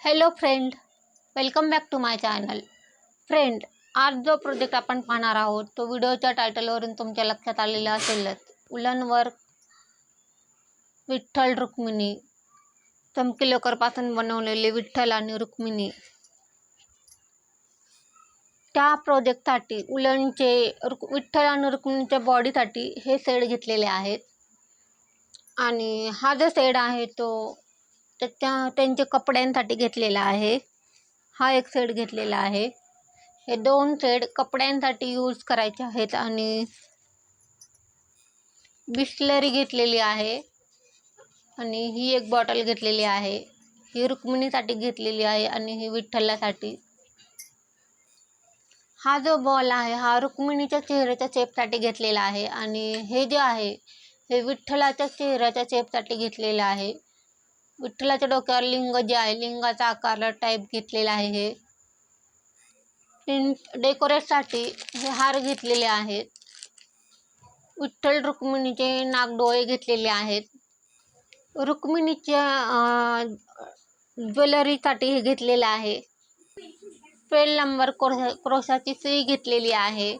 Hello friend welcome back to my channel friend आज जो project आपण पाहणार आहोत तो व्हिडिओच्या टायटलवरून तुमच्या लक्षात आलेला असेलच. उलनवर विठ्ठल रुक्मिणी चमकी लोकरपासून बनवलेले विठ्ठल आणि रुक्मिणी. त्या प्रोजेक्टसाठी उलनचे रुक विठ्ठल आणि रुक्मिणीच्या बॉडीसाठी हे सेड घेतलेले आहेत. आणि हा जो सेड आहे तो त्याच्या त्यांचे कपड्यांसाठी घेतलेला आहे. हा एक सेट घेतलेला आहे. हे दोन सेट कपड्यांसाठी यूज करायचे आहेत आणि बिस्लरी घेतलेली आहे आणि ही एक बॉटल घेतलेली आहे. ही रुक्मिणीसाठी घेतलेली आहे आणि ही विठ्ठलासाठी. हा जो बॉल आहे हा रुक्मिणीच्या चेहऱ्याच्या चेपसाठी घेतलेला आहे आणि हे जे आहे हे विठ्ठलाच्या चेहऱ्याच्या चेपसाठी घेतलेलं आहे. विठ्ठलाच्या डोक्यावर लिंग जे आहे लिंगाचा आकारला टाईप घेतलेला आहे हे. डेकोरेटसाठी हे हार घेतलेले आहेत. विठ्ठल रुक्मिणीचे नागडोळे घेतलेले आहेत. रुक्मिणीच्या ज्वेलरीसाठी हे घेतलेलं आहे. पेल नंबर क्रोशा क्रोशाची सुई घेतलेली आहे.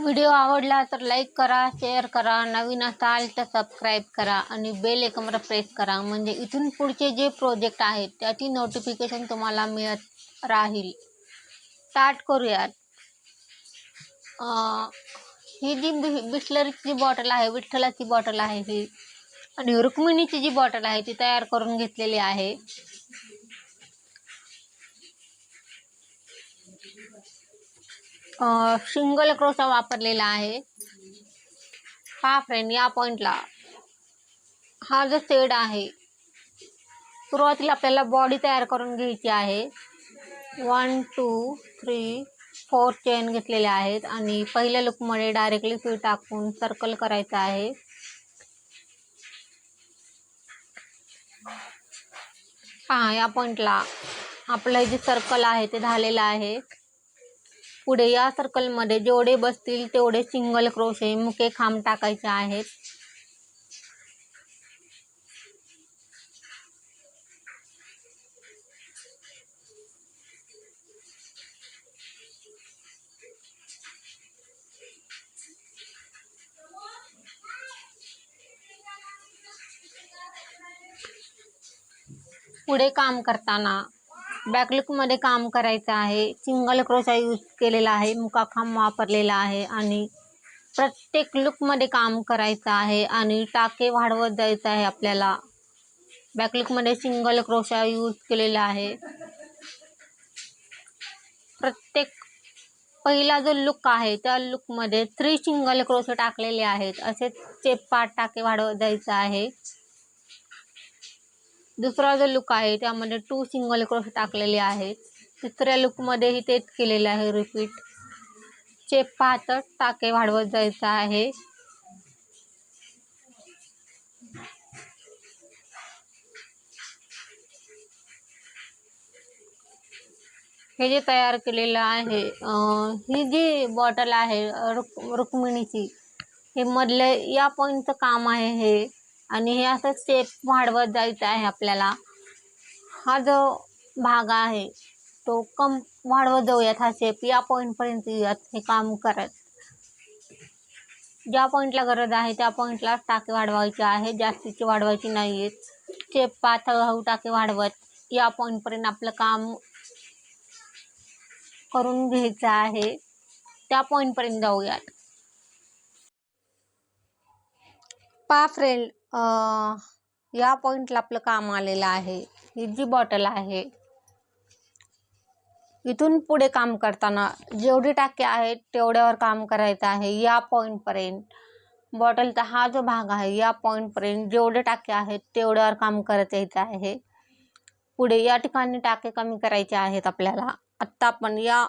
व्हिडिओ आवडला तर लाईक करा शेअर करा नवीन असाल तर सबस्क्राईब करा आणि बेल एकमर प्रेस करा. म्हणजे इथून पुढचे जे प्रोजेक्ट आहेत त्याची नोटिफिकेशन तुम्हाला मिळत राहील. स्टार्ट करूयात. ही जी बि बिस्लरीची बॉटल आहे विठ्ठलाची बॉटल आहे ही आणि रुक्मिणीची जी बॉटल आहे ती तयार करून घेतलेली आहे. सिंगल क्रोसा वापरलेला आहे. हा फ्रेंड या पॉईंटला हा जो सेड आहे सुरुवातीला आपल्याला बॉडी तयार करून घ्यायची आहे. One two three four chain घेतलेले आहेत आणि पहिल्या लुकमध्ये डायरेक्टली सुई टाकून सर्कल करायचं आहे. हा या पॉईंटला आपलं जे सर्कल आहे ते झालेलं आहे. पुढे या सर्कलमध्ये जेवढे बसतील तेवढे सिंगल क्रोशे मुके खांब टाकायचे आहेत. पुढे काम करताना बॅकलुकमध्ये काम करायचं आहे. सिंगल क्रोशा यूज केलेला आहे. मुकाखांब वापरलेला आहे आणि प्रत्येक लुकमध्ये काम करायचं आहे आणि टाके वाढवत जायचं आहे आपल्याला. बॅकलुकमध्ये सिंगल क्रोशा यूज केलेला आहे. प्रत्येक पहिला जो लुक आहे त्या लुकमध्ये थ्री सिंगल क्रोशे टाकलेले आहेत. असे चेप पाच टाके वाढवत जायचं आहे. दुसरा जो लुक आहे त्यामध्ये टू सिंगल क्रॉस टाकलेले आहेत. तिसऱ्या लुकमध्येही तेच केलेलं आहे रिपीट चेप पाहतच टाके वाढवत जायचं आहे. हे जे तयार केलेलं आहे ही जी बॉटल आहे रुक रुक्मिणीची हे मधले या पॉईंटचं काम आहे हे. आणि हे असं स्टेप वाढवत जायचं आहे आपल्याला. हा जो भाग आहे तो कम वाढवत जाऊयात हा शेप या पॉईंटपर्यंत येऊयात हे काम करत. ज्या पॉईंटला गरज आहे त्या पॉईंटला टाके वाढवायचे आहे. जास्तीची वाढवायची नाही आहेत स्टेप पाच हळूहळू टाके वाढवत. या पॉईंटपर्यंत आपलं काम करून घ्यायचं आहे. त्या पॉईंटपर्यंत जाऊयात. पा फ्रेंड या पॉईंटला आपलं काम आलेलं आहे. ही जी बॉटल आहे इथून पुढे काम करताना जेवढी टाके आहेत तेवढ्यावर काम करायचं आहे या पॉईंटपर्यंत बॉटलचा हा जो भाग आहे या पॉईंटपर्यंत जेवढे टाके आहेत तेवढ्यावर काम करत यायचं आहे. पुढे या ठिकाणी टाके कमी करायचे आहेत आपल्याला. आत्ता आपण या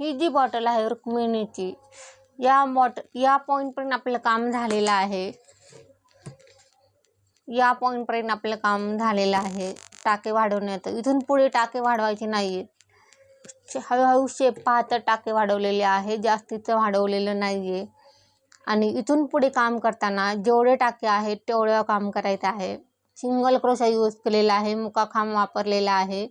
ही जी बॉटल आहे रुक्मिणीची या मॉट या पॉईंटपर्यंत आपलं काम झालेलं आहे. या पॉईंटपर्यंत आपलं काम झालेलं आहे. टाके वाढवण्यात. इथून पुढे टाके वाढवायचे नाही आहेत हळूहळू शेप पाहता टाके वाढवलेले आहे. जास्तीचं वाढवलेलं नाही आहे आणि इथून पुढे काम करताना जेवढे टाके आहेत तेवढं काम करायचं आहे. सिंगल क्रोशा यूज केलेला आहे. मुकाखांब वापरलेला आहे.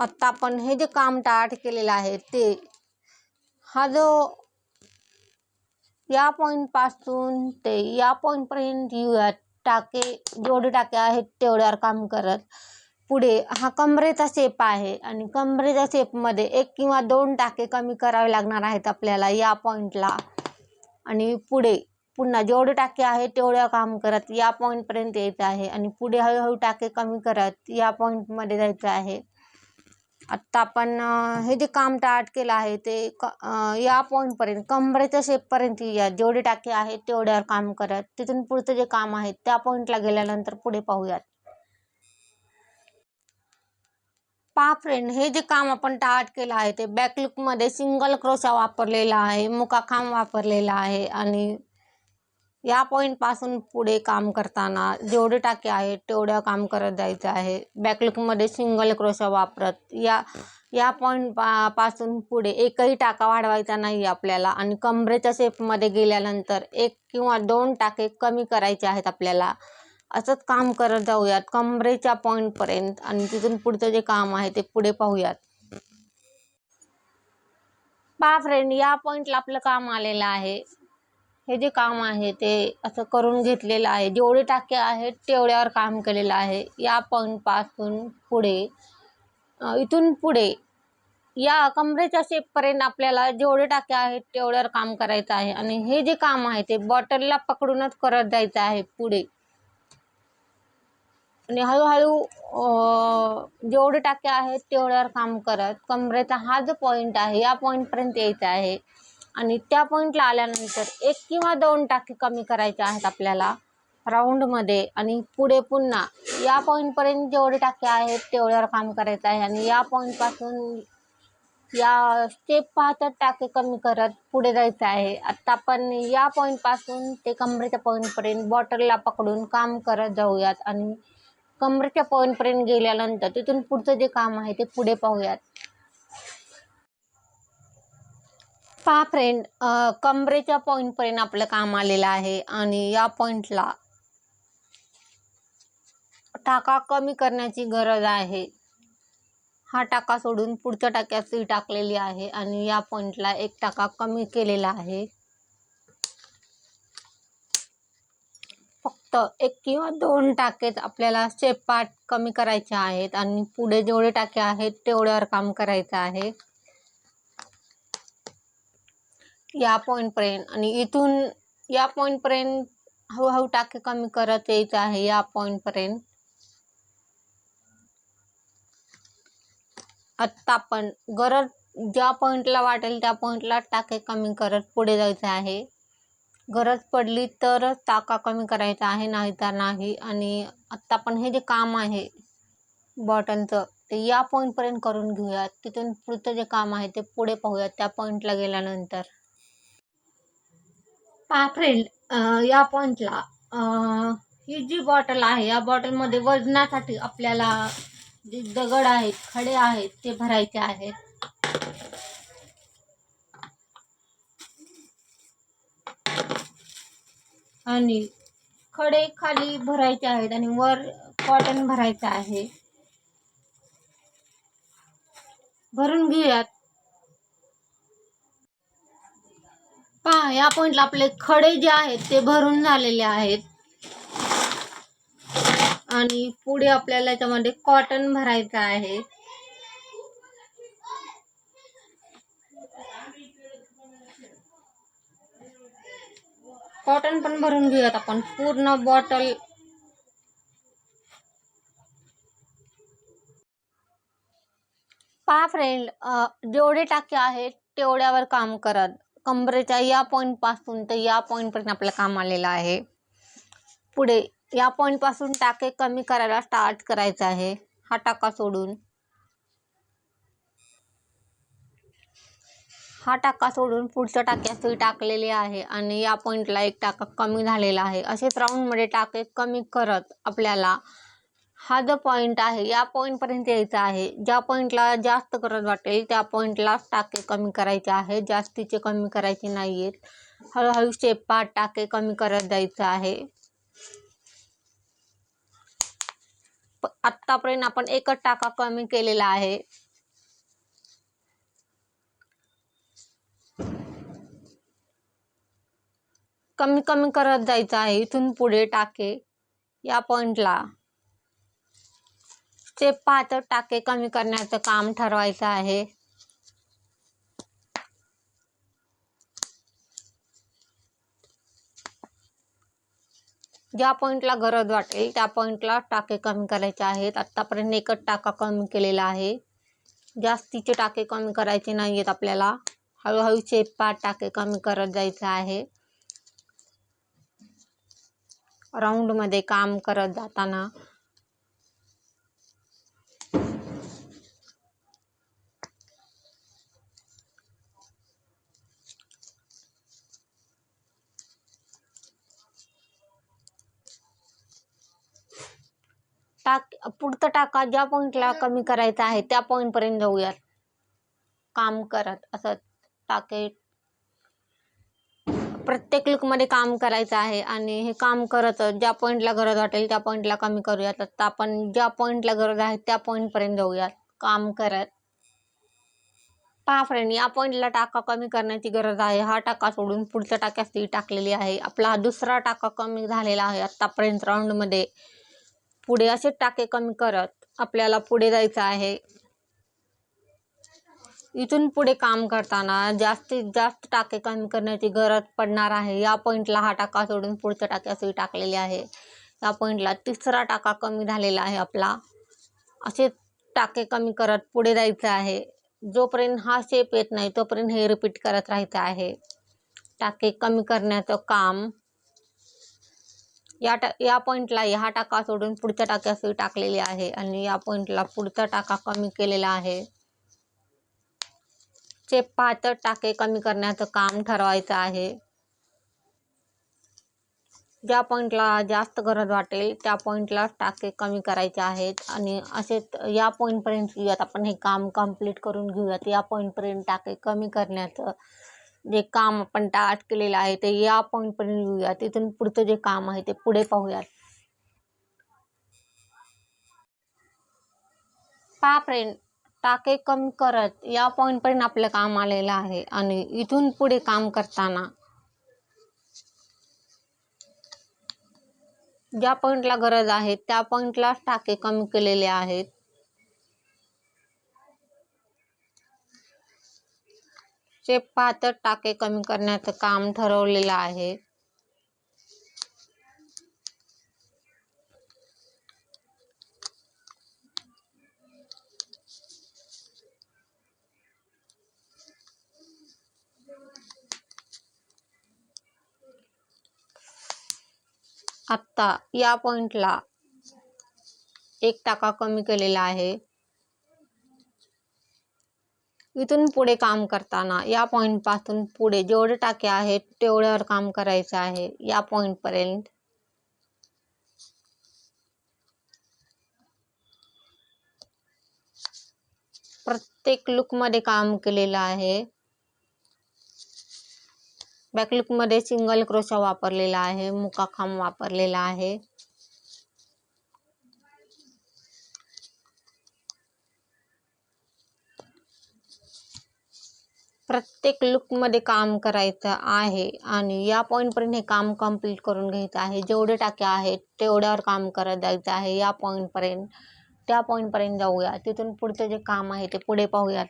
आत्ता आपण हे जे काम टाट केलेलं आहे ते हा जो या पॉईंटपासून ते या पॉईंटपर्यंत येऊयात टाके जेवढे टाके आहेत तेवढ्यावर काम करत. पुढे हा कमरेचा शेप आहे आणि कमरेच्या शेपमध्ये एक किंवा दोन टाके कमी करावे लागणार आहेत आपल्याला या पॉईंटला आणि पुढे पुन्हा जेवढे टाके आहेत तेवढ्या काम करत या पॉईंटपर्यंत यायचं आहे. आणि पुढे हळूहळू टाके कमी करत या पॉईंटमध्ये जायचं आहे. आत्ता आपण हे जे काम टाट केलं आहे ते क या पॉईंटपर्यंत कमरेच्या शेपपर्यंत या जेवढे टाके आहेत तेवढ्यावर काम करत तिथून पुढचं जे काम आहे त्या पॉईंटला गेल्यानंतर पुढे पाहूयात. पहा फ्रेंड हे जे काम आपण टाट केलं आहे ते बॅकलुकमध्ये सिंगल क्रोशा वापरलेला आहे मुकाखांब वापरलेला आहे आणि या पॉईंटपासून पुढे काम करताना जेवढे टाके आहेत तेवढं काम करत जायचं आहे. बॅकलुकमध्ये सिंगल क्रोशा वापरत. या या पॉईंट पा पासून पुढे एकही टाका वाढवायचा नाही आपल्याला. आणि कमरेच्या शेपमध्ये गेल्यानंतर एक किंवा दोन टाके कमी करायचे आहेत आपल्याला. असंच काम करत जाऊयात. कमरेच्या पॉईंटपर्यंत आणि तिथून पुढचं जे काम आहे ते पुढे पाहूयात. पा फ्रेंड या पॉईंटला आपलं काम आलेलं आहे. हे जे काम आहे ते असं करून घेतलेलं आहे. जेवढे टाके आहेत तेवढ्यावर काम केलेलं आहे. या पॉईंटपासून पुढे इथून पुढे या कमरेच्या शेपपर्यंत आपल्याला जेवढे टाके आहेत तेवढ्यावर काम करायचं आहे. आणि हे जे काम आहे ते बॉटलला पकडूनच करत जायचं आहे पुढे. आणि हळूहळू जेवढे टाके आहेत तेवढ्यावर काम करत कमरेचा हा जो पॉईंट आहे या पॉईंटपर्यंत यायचा आहे. आणि त्या पॉईंटला आल्यानंतर एक किंवा दोन टाके कमी करायचे आहेत आपल्याला राऊंडमध्ये आणि पुढे पुन्हा या पॉईंटपर्यंत जेवढे टाके आहेत तेवढ्यावर काम करायचं आहे. आणि या पॉईंटपासून या स्टेप पाहतात टाके कमी करत पुढे जायचं आहे. आत्ता आपण या पॉईंटपासून ते कमरेच्या पॉईंटपर्यंत बॉटलला पकडून काम करत जाऊयात. आणि कमरेच्या पॉईंटपर्यंत गेल्यानंतर तिथून पुढचं जे काम आहे ते पुढे पाहूयात. पहा फ्रेंड कमरेच्या पॉईंटपर्यंत आपलं काम आलेलं आहे आणि या पॉईंटला टाका कमी करण्याची गरज आहे. हा टाका सोडून पुढच्या टाक्यात टाकलेली आहे आणि या पॉईंटला एक टाका कमी केलेला आहे. फक्त एक किंवा दोन टाकेच आपल्याला शेपाट कमी करायचे आहेत आणि पुढे जेवढे टाके आहेत तेवढ्यावर काम करायचं आहे. या पॉईंटपर्यंत आणि इथून या पॉईंटपर्यंत हळूहळू टाके कमी करत यायचं आहे या पॉईंटपर्यंत आत्ता आपण गरज ज्या पॉईंटला वाटेल त्या पॉईंटला टाके कमी करत पुढे जायचं आहे. गरज पडली तरच टाका कमी करायचा आहे नाही तर नाही. आणि आत्ता आपण हे जे काम आहे बॉटलचं ते या पॉईंटपर्यंत करून घेऊयात तिथून पुढचं जे काम आहे ते पुढे पाहूयात त्या पॉईंटला गेल्यानंतर. पहा फ्रेंड या पॉईंटला ही जी बॉटल आहे या बॉटलमध्ये वजनासाठी आपल्याला जे दगड आहेत खडे आहेत ते भरायचे आहेत. आणि खडे खाली भरायचे आहेत आणि वर कॉटन भरायचं आहे. भरून घेऊयात. पहा या पॉइंटला आपले खडे जे आहेत ते भरून झालेले आहेत. आणि पुढे आपल्याला याच्यामध्ये कॉटन भरायचं आहे. कॉटन पण भरून घेऊयात आपण. पूर्ण बॉटल पहा फ्रेंड जेवढे टाके आहेत तेवढ्यावर काम करत. कमरेच्या या पॉईंटपासून पासून तर या पॉईंटपर्यंत आपलं काम आलेलं आहे. पुढे या पॉईंटपासून पासून टाके कमी करायला स्टार्ट करायचं आहे. हा टाका सोडून. हा टाका सोडून पुढच्या टाक्यात टाकलेले टाकलेली आहे आणि या पॉईंटला एक टाका कमी झालेला आहे. असेच राऊंडमध्ये टाके कमी करत आपल्याला हा जो पॉईंट आहे या पॉईंटपर्यंत यायचं आहे. ज्या पॉईंटला जास्त गरज वाटेल त्या पॉईंटलाच टाके कमी करायचे आहे. जास्तीचे कमी करायचे नाही आहेत हळूहळू स्टेप टाके कमी करत जायचं आहे. प- आत्तापर्यंत आपण एकच टाका कमी केलेला आहे. कमी कमी करत जायचं आहे. इथून पुढे टाके या पॉईंटला चे पातळ टाके कमी करण्याचं काम ठरवायचं आहे. ज्या पॉइंटला गरज वाटेल त्या पॉइंटला टाके कमी करायचे आहेत. आत्तापर्यंत एकच टाका कमी केलेला आहे. जास्तीचे टाके कमी करायचे नाही आहेत आपल्याला. हळूहळू शेप पाच टाके कमी करत जायचं आहे. राऊंडमध्ये काम करत जाताना टाक पुढचा टाका ज्या पॉईंटला कमी करायचा आहे त्या पॉईंट पर्यंत जाऊयात. काम करत असं टाके. प्रत्येक लुकमध्ये काम करायचं आहे आणि हे काम करत ज्या पॉईंटला गरज वाटेल त्या पॉईंटला कमी करूयात. आता आपण ज्या पॉईंटला गरज आहे त्या पॉईंटपर्यंत पर्यंत जाऊयात. काम करत. पहा फ्रेंड या पॉईंटला टाका कमी करण्याची गरज आहे. हा टाका सोडून पुढच्या टाक्यात ती टाकलेली आहे. आपला हा दुसरा टाका कमी झालेला आहे आतापर्यंत राऊंडमध्ये पुढे असे टाके कमी करत आपल्याला पुढे जायचं आहे. इथून पुढे काम करताना जास्तीत जास्त टाके कमी करण्याची गरज पडणार आहे. या पॉईंटला हा टाका सोडून पुढच्या टाक्यासही टाकलेले आहे. या पॉईंटला तिसरा टाका कमी झालेला आहे आपला. असे टाके कमी करत पुढे जायचं आहे. जोपर्यंत हा शेप येत नाही तोपर्यंत हे रिपीट करत राहायचं आहे. टाके कमी करण्याचं काम या टा या पॉईंटला हा टाका सोडून पुढच्या टाक्यासही टाकलेली आहे आणि या पॉईंटला पुढचा टाका कमी केलेला आहे. चे पाच टाके कमी करण्याचं काम ठरवायचं आहे. ज्या पॉईंटला जास्त गरज वाटेल त्या पॉईंटला टाके कमी करायचे आहेत आणि असे या पॉईंटपर्यंत येऊयात. आपण हे काम कंप्लीट करून घेऊयात. या पॉईंटपर्यंत टाके कमी करण्याचं जे काम आपण स्टार्ट केलेलं आहे ते या पॉईंटपर्यंत लिहूया तिथून पुढचं जे काम आहे ते पुढे पाहूयात. पहा फ्रेंड टाके कमी करत. या पॉईंटपर्यंत आपलं काम आलेलं आहे. आणि इथून पुढे काम करताना ज्या पॉईंटला गरज आहे त्या पॉईंटला टाके कमी केलेले आहेत. ते पाच टाके कमी करण्याचं काम ठरवलेलं आहे. आत्ता या पॉइंटला एक टाका कमी केलेला आहे. इथून पुढे काम करताना या पॉईंटपासून पुढे जेवढे टाके आहेत तेवढ्यावर काम करायचं आहे या पॉईंट पर्यंत. प्रत्येक लुकमध्ये काम केलेलं आहे. बॅक लुकमध्ये सिंगल क्रोशा वापरलेला आहे मुका खांब वापरलेला आहे. प्रत्येक लुकमध्ये काम करायचं आहे आणि या पॉईंटपर्यंत हे काम कंप्लीट करून घ्यायचं आहे. जेवढे टाके आहेत तेवढ्यावर काम करत जायचं आहे. या पॉईंटपर्यंत त्या पॉईंटपर्यंत जाऊया. तिथून पुढचं जे काम आहे ते पुढे पाहूयात.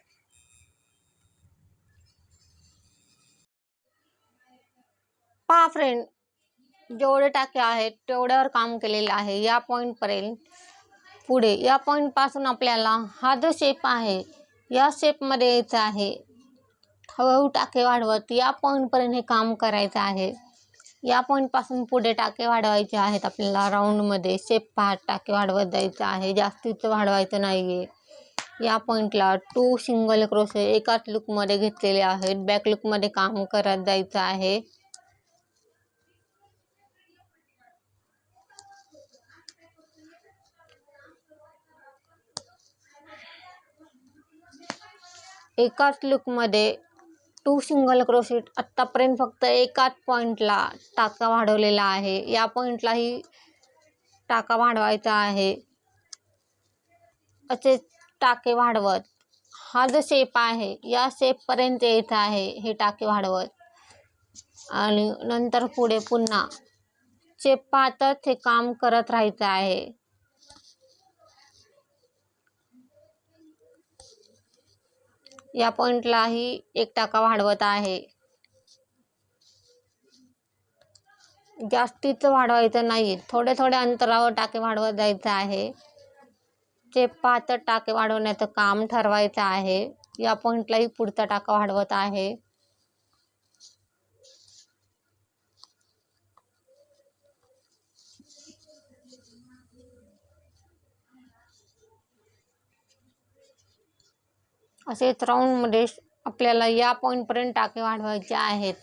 पहा फ्रेंड जेवढे टाके आहेत तेवढ्यावर काम केलेलं आहे. या पॉईंटपर्यंत पुढे. या पॉईंटपासून आपल्याला हा जो शेप आहे या शेपमध्ये यायचं आहे. हळूहळू टाके वाढवत या पॉईंटपर्यंत हे काम करायचं आहे. या पॉईंटपासून पुढे टाके वाढवायचे आहेत. आपल्याला राऊंडमध्ये शेप पाहत टाके वाढवत जायचं आहे. जास्तीचं वाढवायचं नाही आहे या पॉईंटला टू सिंगल क्रोशे एकाच लुकमध्ये घेतलेले आहेत. बॅक लुकमध्ये काम करत जायचं आहे. एकाच लुकमध्ये टू सिंगल क्रोशेट आत्तापर्यंत फक्त एकाच पॉईंटला टाका वाढवलेला आहे. या पॉईंटलाही टाका वाढवायचा आहे. असे टाके वाढवत. हा जो शेप आहे या शेपपर्यंत येत आहे हे टाके वाढवत. आणि नंतर पुढे पुन्हा शेप पाहतच हे काम करत राहायचं आहे. या पॉइंटलाही एक टाका वाढवत आहे. जास्तीचं वाढवायचं नाही थोडे थोडे अंतरावर टाके वाढवत जायचं आहे. जे पातळ टाके वाढवण्याचं काम ठरवायचं आहे या पॉइंटलाही पुढचा टाका वाढवत आहे. असेच राऊंडमध्ये म्हणजे आपल्याला या पॉईंटपर्यंत टाके वाढवायचे आहेत.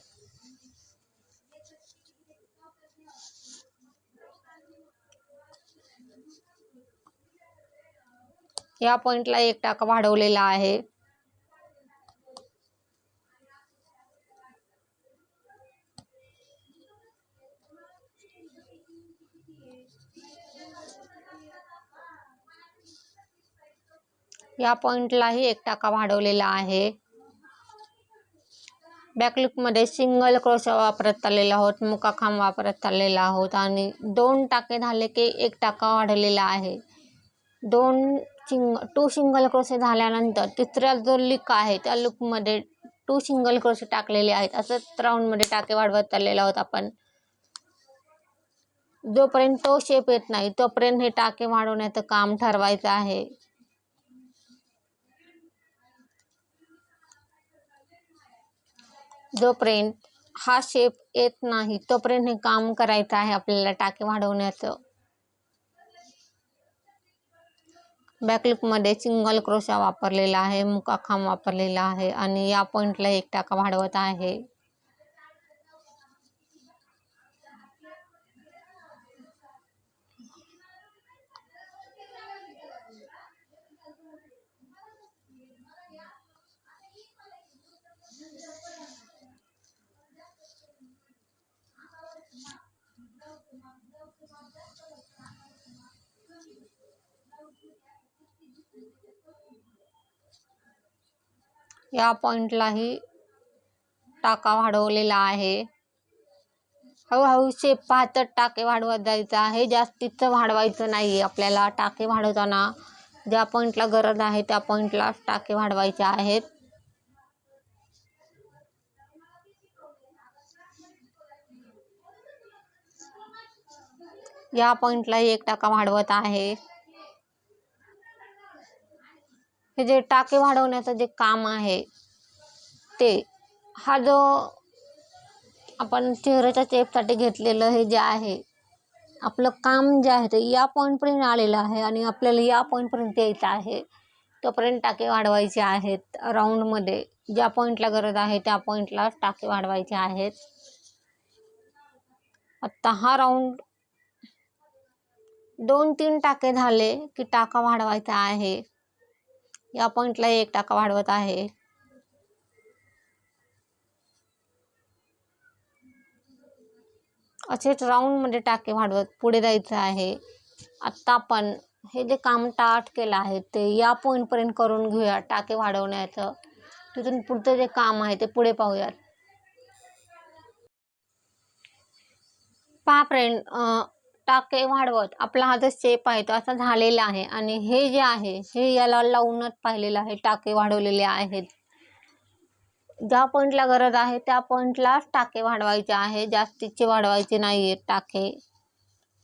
या पॉईंटला एक टाका वाढवलेला आहे. या पॉइंटलाही एक टाका वाढवलेला आहे. बॅकलुकमध्ये सिंगल क्रोशा वापरत चाललेला आहोत मुका खांब वापरत चाललेला आहोत आणि दोन टाके झाले की एक टाका वाढलेला आहे. दोन सिंग टू सिंगल क्रोशे झाल्यानंतर तिसरा जो लुक आहे त्या लुकमध्ये टू सिंगल क्रोशे टाकलेले आहेत. असंच राऊंडमध्ये टाके वाढवत चाललेलो आहोत आपण. जोपर्यंत तो शेप येत नाही तोपर्यंत हे टाके वाढवण्याचं काम ठरवायचं आहे. जोपर्यंत हा शेप येत नाही तोपर्यंत हे काम करायचं आहे आपल्याला टाके वाढवण्याचं. बॅकलुकमध्ये सिंगल क्रोशा वापरलेला आहे मुकाखांब वापरलेला आहे आणि या पॉईंटला एक टाका वाढवत आहे. या पॉइंटलाही टाका वाढवलेला आहे. हळूहळू शेप पाहतच टाके वाढवत जायचं आहे. जास्तीचं वाढवायचं नाही आपल्याला. टाके वाढवताना ज्या पॉईंटला गरज आहे त्या पॉईंटला टाके वाढवायचे आहेत. या पॉईंटलाही एक टाका वाढवत आहे. हे जे टाके वाढवण्याचं जे काम आहे ते हा जो आपण चेहऱ्याच्या चेपसाठी घेतलेलं हे जे आहे आपलं काम जे आहे ते या पॉईंटपर्यंत आलेलं आहे आणि आपल्याला या पॉईंटपर्यंत यायचं आहे. तोपर्यंत टाके वाढवायचे आहेत राऊंडमध्ये ज्या पॉईंटला गरज आहे त्या पॉईंटला टाके वाढवायचे आहेत. आत्ता हा राऊंड दोन तीन टाके झाले की टाका वाढवायचा आहे. या पॉइंटला एक टाका वाढवत आहे. असेच राऊंडमध्ये टाके वाढवत पुढे जायचं आहे. आत्ता आपण हे जे काम टाट केलं आहे ते या पॉईंटपर्यंत करून घेऊया टाके वाढवण्याचं. तिथून पुढचं जे काम आहे ते पुढे पाहूयात. पहा फ्रेंड टाके वाढवत आपला हा जो शेप आहे तो असा झालेला आहे. आणि हे जे आहे हे याला लावूनच पाहिलेलं आहे टाके वाढवलेले आहेत. ज्या पॉईंटला गरज आहे त्या पॉईंटलाच टाके वाढवायचे आहे. जास्तीचे वाढवायचे नाही आहेत टाके.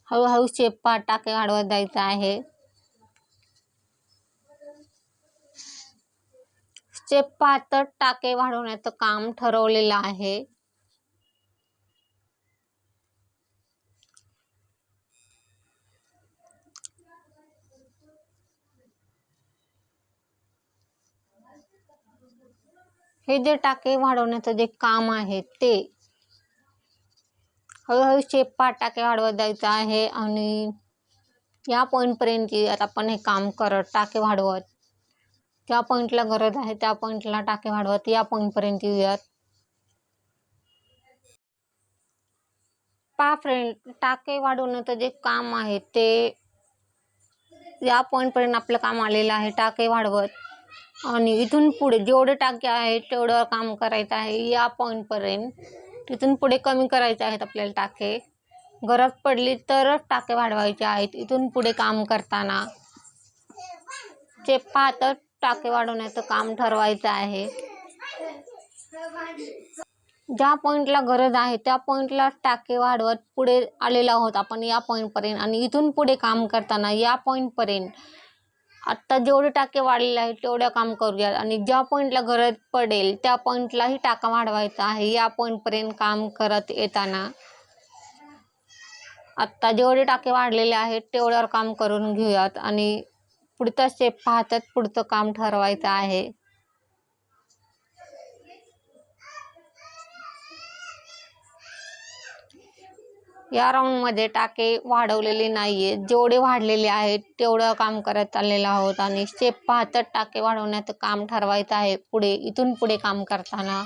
हळूहळू शेप टाके वाढवत जायचं आहे. शेप पाहतच टाके वाढवण्याचं काम ठरवलेलं आहे. हे जे टाके वाढवण्याचं जे काम आहे ते हळूहळू शेप टाके वाढवत जायचं आहे आणि या पॉईंटपर्यंत आपण हे काम करत टाके वाढवत. ज्या पॉईंटला गरज आहे त्या पॉईंटला टाके वाढवत. या पॉईंटपर्यंत येऊयात. पा फ्रेंड टाके वाढवण्याचं जे काम आहे ते या पॉईंटपर्यंत आपलं काम आलेलं आहे. टाके वाढवत. आणि इथून पुढे जेवढे टाके आहेत तेवढं काम करायचं आहे या पॉईंटपर्यंत तिथून पुढे कमी करायचे आहेत आपल्याला टाके. गरज पडली तरच टाके वाढवायचे आहेत. इथून पुढे काम करताना जे पाहतं टाके वाढवण्याचं काम ठरवायचं आहे. ज्या पॉईंटला गरज आहे त्या पॉईंटला टाके वाढवत पुढे आलेलो आहोत आपण या पॉईंटपर्यंत आणि इथून पुढे काम करताना या पॉईंटपर्यंत आत्ता जेवढे टाके वाढलेले आहेत तेवढ्या काम करूयात आणि ज्या पॉईंटला गरज पडेल त्या पॉईंटलाही टाका वाढवायचा आहे. या पॉईंटपर्यंत काम करत येताना आत्ता जेवढे टाके वाढलेले आहेत तेवढ्यावर काम करून घेऊयात. आणि पुढचा स्टेप पाहतात पुढचं काम ठरवायचं आहे. या राऊंडमध्ये टाके वाढवलेले नाही आहेत जेवढे वाढलेले आहेत तेवढं काम करत चाललेलं आहोत आणि स्टेप पाहतात टाके वाढवण्याचं काम ठरवायचं आहे पुढे इथून पुढे काम करताना.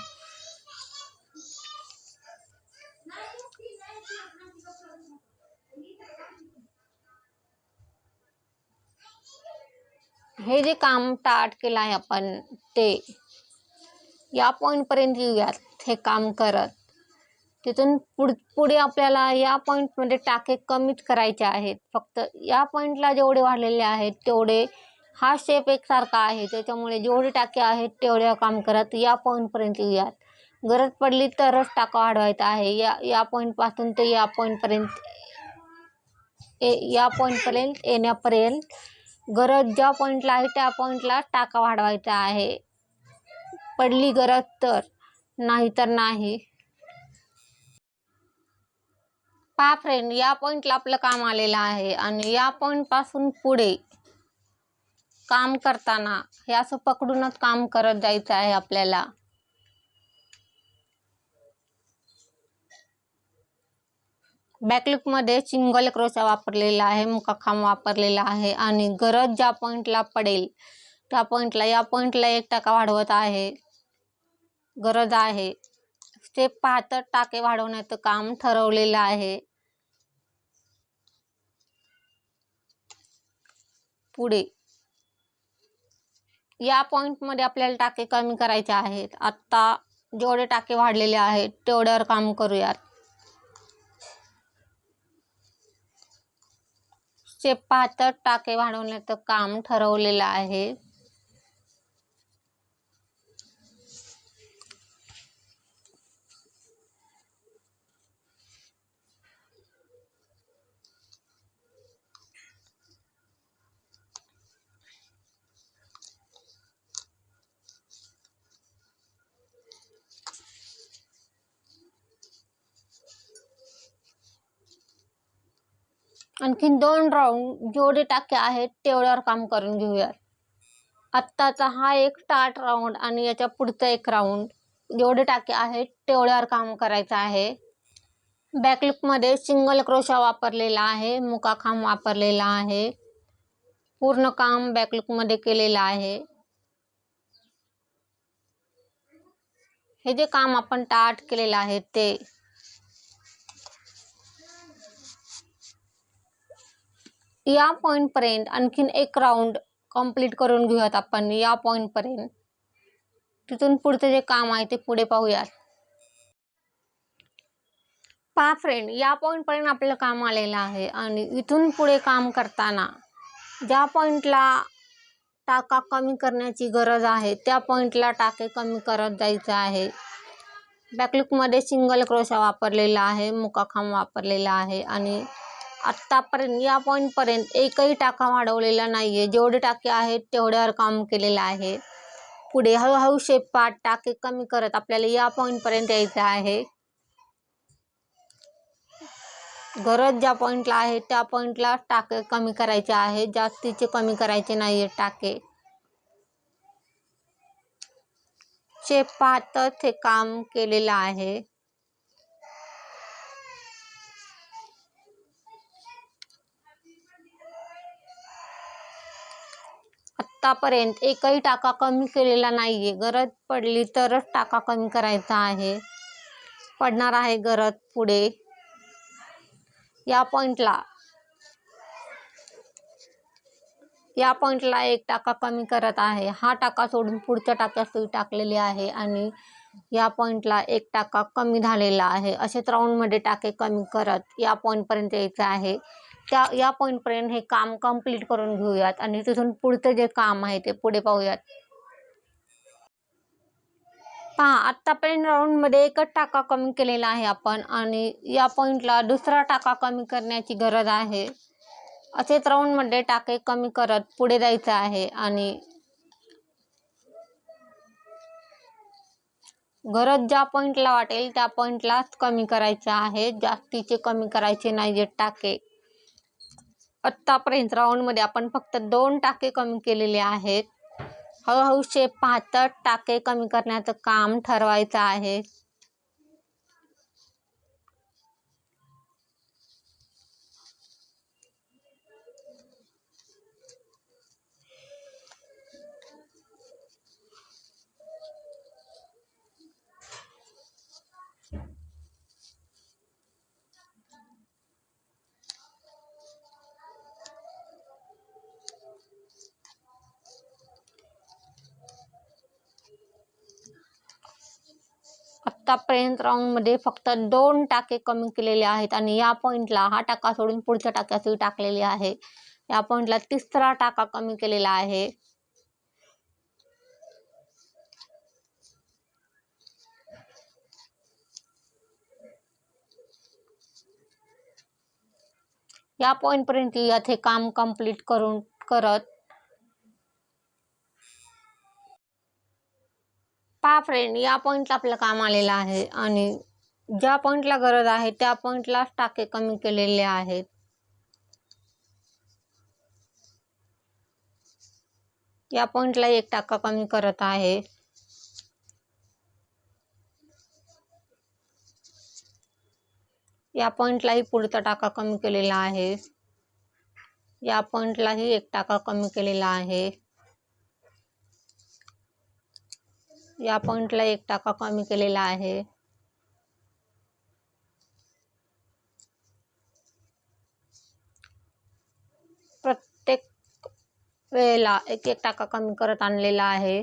हे जे काम स्टार्ट केलं आहे आपण ते या पॉईंटपर्यंत येऊयात. हे काम करत. तिथून पुढ पुढे आपल्याला या पॉईंटमध्ये टाके कमीच करायचे आहेत. फक्त या पॉईंटला जेवढे वाढलेले आहेत तेवढे हा शेप एकसारखा आहे. त्याच्यामुळे जेवढे टाके आहेत तेवढे काम करत या पॉईंटपर्यंत येऊयात. गरज पडली तरच टाका वाढवायचा आहे. या या पॉईंटपासून ते या पॉईंटपर्यंत ए या पॉईंटपर्यंत येण्यापर्यंत गरज ज्या पॉईंटला आहे त्या पॉईंटला टाका वाढवायचा आहे. पडली गरज तर नाही तर नाही. पहा फ्रेंड या पॉईंटला आपलं काम आलेलं आहे आणि या पॉईंटपासून पुढे काम करताना हे असं पकडूनच काम करत जायचं आहे आपल्याला. बॅकलुकमध्ये चिंगल क्रोचा वापरलेला आहे मुकाखांब वापरलेला आहे आणि गरज ज्या पॉईंटला पडेल त्या पॉईंटला या पॉईंटला एक टाका वाढवत आहे. गरज आहे. स्टेप पाहतं टाके वाढवण्याचं काम ठरवलेलं आहे. पुढे. या पॉईंटमध्ये आपल्याला टाके कमी करायचे आहेत. आत्ता जेवढे टाके वाढलेले आहेत तेवढ्यावर काम करूयात. स्टेप पाहतात टाके वाढवण्याचं काम ठरवलेलं आहे. आणखीन दोन राऊंड जेवढे टाके आहेत तेवढ्यावर काम करून घेऊयात. आत्ताचा हा एक स्टार्ट राऊंड आणि याच्या पुढचा एक राऊंड जेवढे टाके आहेत तेवढ्यावर काम करायचं आहे. बॅकलुकमध्ये सिंगल क्रोशा वापरलेला आहे मुकाखांब वापरलेला आहे. पूर्ण काम बॅकलुकमध्ये केलेलं आहे. हे जे काम आपण टाट केलेलं आहे ते या पॉईंटपर्यंत आणखीन एक राऊंड कंप्लीट करून घेऊयात आपण या पॉईंटपर्यंत तिथून पुढचं जे काम आहे ते पुढे पाहूयात. पहा फ्रेंड या पॉईंटपर्यंत आपलं काम आलेलं आहे आणि इथून पुढे काम करताना ज्या पॉईंटला टाका कमी करण्याची गरज आहे त्या पॉईंटला टाके कमी करत जायचं आहे. बॅकलुकमध्ये सिंगल क्रोशा वापरलेला आहे मुकाखांब वापरलेला आहे आणि आत्तापर्यंत या पॉईंटपर्यंत एकही टाका वाढवलेला नाही आहे जेवढे टाके आहेत तेवढ्यावर काम केलेलं आहे. पुढे हळूहळू शेप पाठ टाके कमी करत आपल्याला या पॉईंटपर्यंत यायचं आहे. गरज ज्या पॉईंटला आहे त्या पॉईंटला टाके कमी करायचे आहे. जास्तीचे कमी करायचे नाही आहे टाके. शेप पाहतच हे काम केलेलं आहे. आत्तापर्यंत एकही टाका कमी केलेला नाही आहे गरज पडली तरच टाका कमी करायचा आहे. पडणार आहे गरज पुढे. या पॉईंटला या पॉईंटला एक टाका कमी करत आहे. हा टाका सोडून पुढच्या टाक्यात सुई टाकलेली आहे आणि या पॉईंटला एक टाका कमी झालेला आहे. असेच राऊंडमध्ये टाके कमी करत या पॉईंटपर्यंत यायचं आहे. त्या या पॉईंटपर्यंत हे काम कंप्लीट करून घेऊयात आणि तिथून पुढचं जे काम आहे ते पुढे पाहूयात. पहा आत्तापर्यंत राऊंडमध्ये एकच टाका कमी केलेला आहे आपण आणि या पॉईंटला दुसरा टाका कमी करण्याची गरज आहे. असेच राऊंडमध्ये टाके कमी करत पुढे जायचं आहे आणि गरज ज्या पॉईंटला वाटेल त्या पॉईंटलाच कमी करायचं आहे जास्तीचे कमी करायचे नाही जे टाके. आत्तापर्यंत राऊंडमध्ये आपण फक्त दोन टाके कमी केलेले आहेत. हळूहळू शेप पाहत टाके कमी करण्याचं काम ठरवायचं आहे. आत्तापर्यंत राऊंडमध्ये फक्त दोन टाके कमी केलेले आहेत आणि या पॉईंटला हा टाका सोडून पुढच्या टाक्यात टाकलेली आहे. या पॉईंटला तिसरा टाका कमी केलेला आहे. या पॉईंटपर्यंत यात हे काम कंप्लीट करून करत पहा फ्रेंड या पॉईंटला आपलं काम आलेलं आहे. आणि ज्या पॉईंटला गरज आहे त्या पॉईंटलाच टाके कमी केलेले आहेत. या पॉईंटला एक टाका कमी करत आहे. या पॉईंटलाही पुढचा टाका कमी केलेला आहे. या पॉईंटलाही एक टाका कमी केलेला आहे. या पॉईंटला एक टाका कमी केलेला आहे. प्रत्येक वेळेला एक एक टाका कमी करत आणलेला आहे.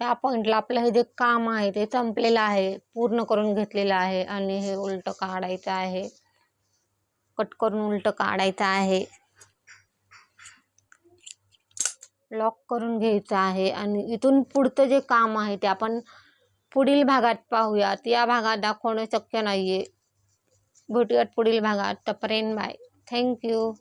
या पॉईंटला आपलं हे जे काम आहे ते संपलेलं आहे पूर्ण करून घेतलेलं आहे आणि हे उलट काढायचं आहे. कट करून उलट काढायचं आहे. लॉक करून घ्यायचं आहे. आणि इथून पुढचं जे काम आहे ते आपण पुढील भागात पाहूयात. या भागात दाखवणं शक्य नाही आहे भेटूयात पुढील भागात. तपरेन बाय थँक्यू